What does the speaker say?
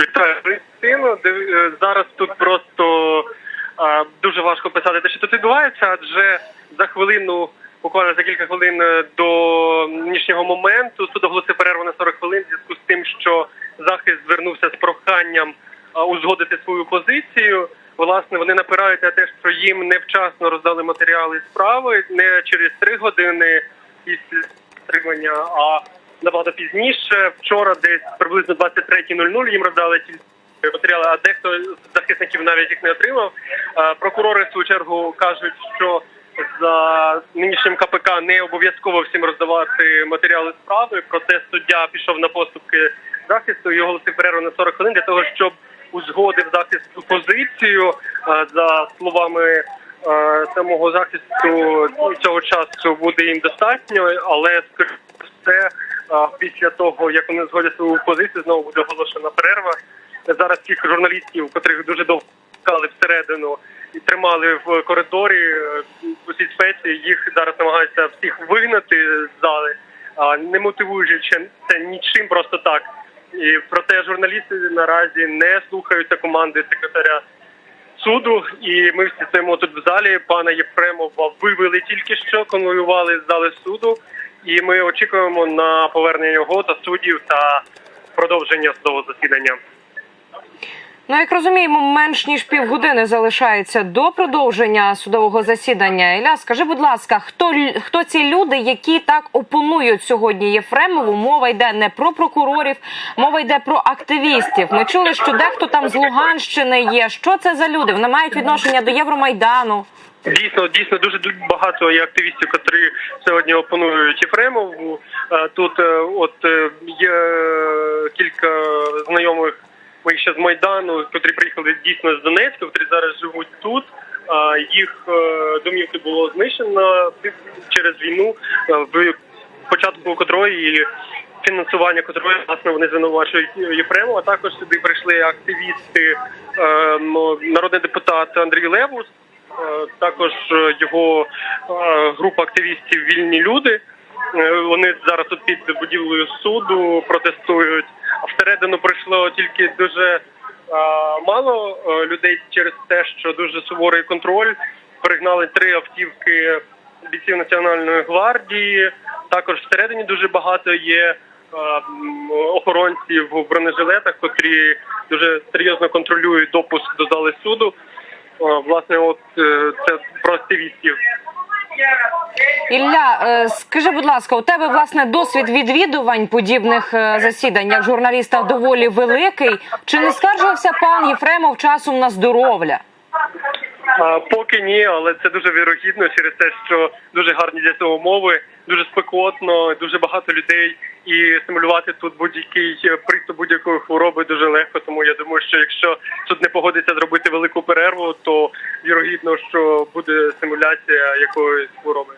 Вітаю Христину. Е, Зараз тут просто а, дуже важко писати те, що тут відбувається, адже за хвилину, буквально за кілька хвилин е, до нинішнього моменту суд оголосив перерву на 40 хвилин в зв'язку з тим, що захист звернувся з проханням узгодити свою позицію. Власне, вони напирають на те, що їм невчасно роздали матеріали справи не через три години після отримання, а набагато пізніше. Вчора, десь приблизно 23.00 їм роздали ті матеріали, а дехто з захисників навіть їх не отримав. Е, Прокурори в свою чергу кажуть, що за нинішнім КПК не обов'язково всім роздавати матеріали справи. Проте суддя пішов на поступки захисту і оголосив перерву на 40 хвилин для того, щоб узгодив захист позицію Е, за словами е, самого захисту цього часу буде їм достатньо, але все, е, після того як вони згодять свою позицію, знову буде оголошена перерва. Зараз тих журналістів, котрих дуже довго всередину і тримали в коридорі е, у цій спеції, їх зараз намагаються всіх вигнати з зали, а не мотивуючи це нічим просто так. І проте журналісти наразі не слухаються команди секретаря суду, і ми всі стоїмо тут в залі. Пана Єфремова вивели тільки що, конвоювали з зали суду, і ми очікуємо на повернення його та суддів та продовження судового засідання. Ну, як розуміємо, менш ніж півгодини залишається до продовження судового засідання. Ілля, скажи, будь ласка, хто хто ці люди, які так опонують сьогодні Єфремову? Мова йде не про прокурорів, мова йде про активістів. Ми чули, що дехто там з Луганщини є. Що це за люди? Вони мають відношення до Євромайдану. Дійсно, дійсно дуже багато є активістів, котрі сьогодні опонують Єфремову. Е, Тут е, от е, є кілька знайомих моїх ще з Майдану, котрі приїхали дійсно з Донецька, котрі зараз живуть тут. Їх домівки було знищено через війну, в початку котрої фінансування котрої власне вони звинувачують Єфремова. Також сюди прийшли активісти, е, народний депутат Андрій Левус. Е, Також е, його е, група активістів Вільні люди. Вони зараз тут під будівлею суду протестують. А всередину прийшло тільки дуже мало людей через те, що дуже суворий контроль. Пригнали три автівки бійців Національної гвардії. Також всередині дуже багато є охоронців в бронежилетах, котрі дуже серйозно контролюють допуск до зали суду. О, Власне, от е, це про активістів. Ілля, е, скажи, будь ласка, у тебе власне досвід відвідувань подібних е, засідань як журналіста доволі великий. Чи не скаржився пан Єфремов часом на здоров'я? А, поки ні, але це дуже вірогідно через те, що дуже гарні для цього умови, дуже спекотно, дуже багато людей, і стимулювати тут будь-який е, приступ будь-якої хвороби дуже легко. Тому я думаю, що якщо тут не погодиться зробити велику перерву, то вірогідно, що буде стимуляція якоїсь хвороби.